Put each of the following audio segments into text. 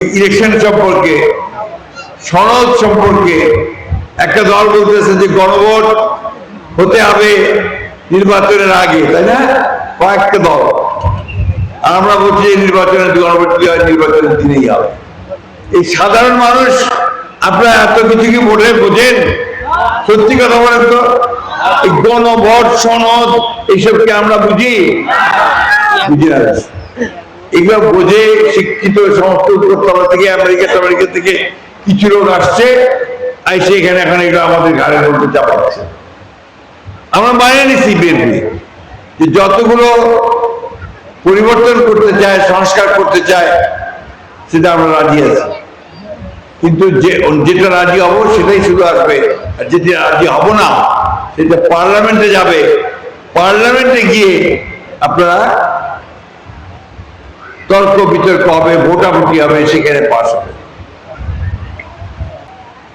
Election সম্পর্কে, সনদ সম্পর্কে একটা দল বলতেছে যে গণভোট হতে হবে নির্বাচনের আগে, তাই না? কয়েকটা দল। আর আমরা বলছি যে নির্বাচনের গণভোট কি হয়, নির্বাচনের দিনেই হবে। এই সাধারণ মানুষ, আপনারা এত কিছু কি বোঝে বোঝেন? সত্যি কথা বলেন তো? গণভোট, সনদ এইসবকে আমরা বুঝি? বুঝি না। এগুলো বোঝে শিক্ষিত সমস্ত উপরতলা থেকে, আমেরিকা আমেরিকা থেকে কিছু লোক আসছে, আইসে এখানে এখন এগুলো আমাদের ঘাড়ের মধ্যে চাপাচ্ছে। আমরা মানে নিছি বিএনপি। যে যতগুলো পরিবর্তন করতে চায়, সংস্কার করতে চায়, সেটা আমরা রাজি আছি। কিন্তু যে, যেটা রাজি হব সেটাই শুধু আসবে, আর যেটা রাজি হব না, সেটা পার্লামেন্টে যাবে। পার্লামেন্টে গিয়ে আপনারা তর্ক বিতর্ক হবে, ভোটাভুটি হবে, সেখানে পাশ হবে।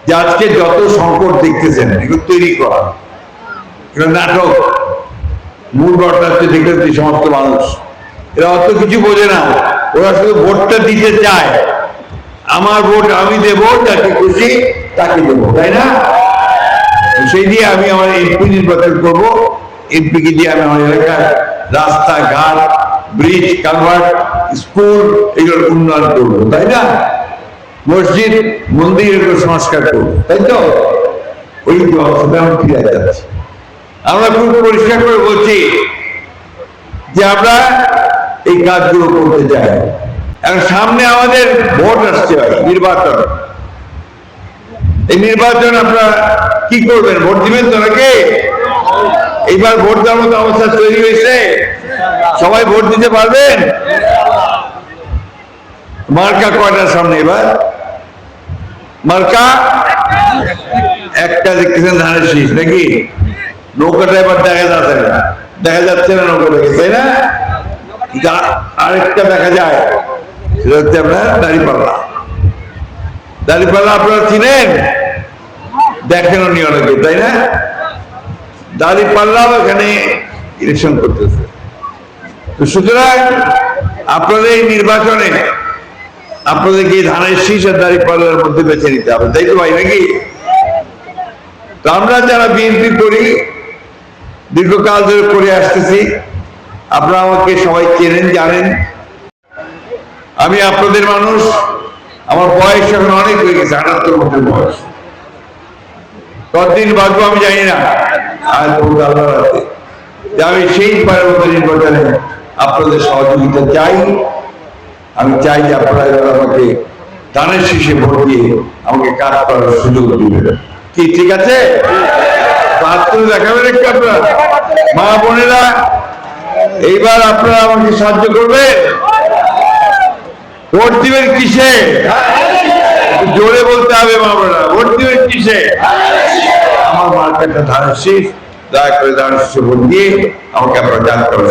যে আজকে যত সংকট দেখতেছেন, এগুলো তৈরি করা, এগুলো নাটক। মূল ঘটনা হচ্ছে দেখলেন সমস্ত মানুষ। এরা অত কিছু বোঝে না। ওরা শুধু ভোটটা দিতে চায়। আমার ভোট আমি দেব, যাকে খুশি তাকে দেব, তাই না? সেই দিয়ে আমি আমার এমপি নির্বাচন করব। এমপিকে দিয়ে আমি আমার এলাকার রাস্তাঘাট ব্রিজ কালভার্ট স্কুল এগুলোর উন্নয়ন করব, তাই না? মসজিদ, মন্দির এগুলো সংস্কার করব, তাই তো? ওই ব্যবস্থাটা আমি ফিরে আমরা খুব পরিষ্কার করে বলছি যে আমরা এই কাজগুলো করতে চাই এখন সামনে আমাদের ভোট আসছে নির্বাচন। এই নির্বাচন আপনারা কি করবেন? ভোট দিবেন তো নাকি? এইবার ভোট দেওয়ার মতো অবস্থা তৈরি হয়েছে। সবাই ভোট দিতে পারবেন? মার্কা কয়টার সামনে এবার? মার্কা? একটা দেখতেছেন ধানের শীষ, নাকি? নৌকাটা এবার দেখা যাচ্ছে না। দেখা যাচ্ছে না নৌকাটাকে তাই না? আরেকটা দেখা যায়, সেটা হচ্ছে আপনার দাঁড়িপাল্লা। দাঁড়িপাল্লা আপনারা চিনেন? দেখেনও নি অনেকে, তাই না? দাঁড়িপাল্লাও এখানে ইলেকশন করতেছে। সুতরাং আপনাদের এই নির্বাচনে আপনাদেরকে ধানের শীষ আর দাঁড়িপাল্লার মধ্যে বেছে নিতে হবে, তাই তো ভাই নাকি? তো আমরা যারা বিএনপি করি, দীর্ঘকাল ধরে করে আসতেছি, আপনারা আমাকে সবাই চেনেন, জানেন। আমি আপনাদের মানুষ, আমার বয়স এখন অনেক হয়ে গেছে, আটাত্তর বছর বয়স। কতদিন বাঁচবো আমি জানি না হাতে। যে আমি সেই মতো নির্বাচনে আপনাদের সহযোগিতা চাই। আমি চাই যে আপনারা আমাকে ধানের শীষে ভোট দিয়ে আমাকে কাজ করার সুযোগ দিবেন। কি, ঠিক আছে? দেখাবেন একটু আপনারা। মা বোনেরা, এইবার আপনারা আমাকে সাহায্য করবেন। ভোট দিবেন কিসে? জোরে বলতে হবে মা বোনেরা, ভোট দিবেন কিসে? আমার মার্কেটটা ধানের শীষ, দয়া করে ধানের শীষে ভোট দিয়ে আমাকে আপনারা জানতে হবে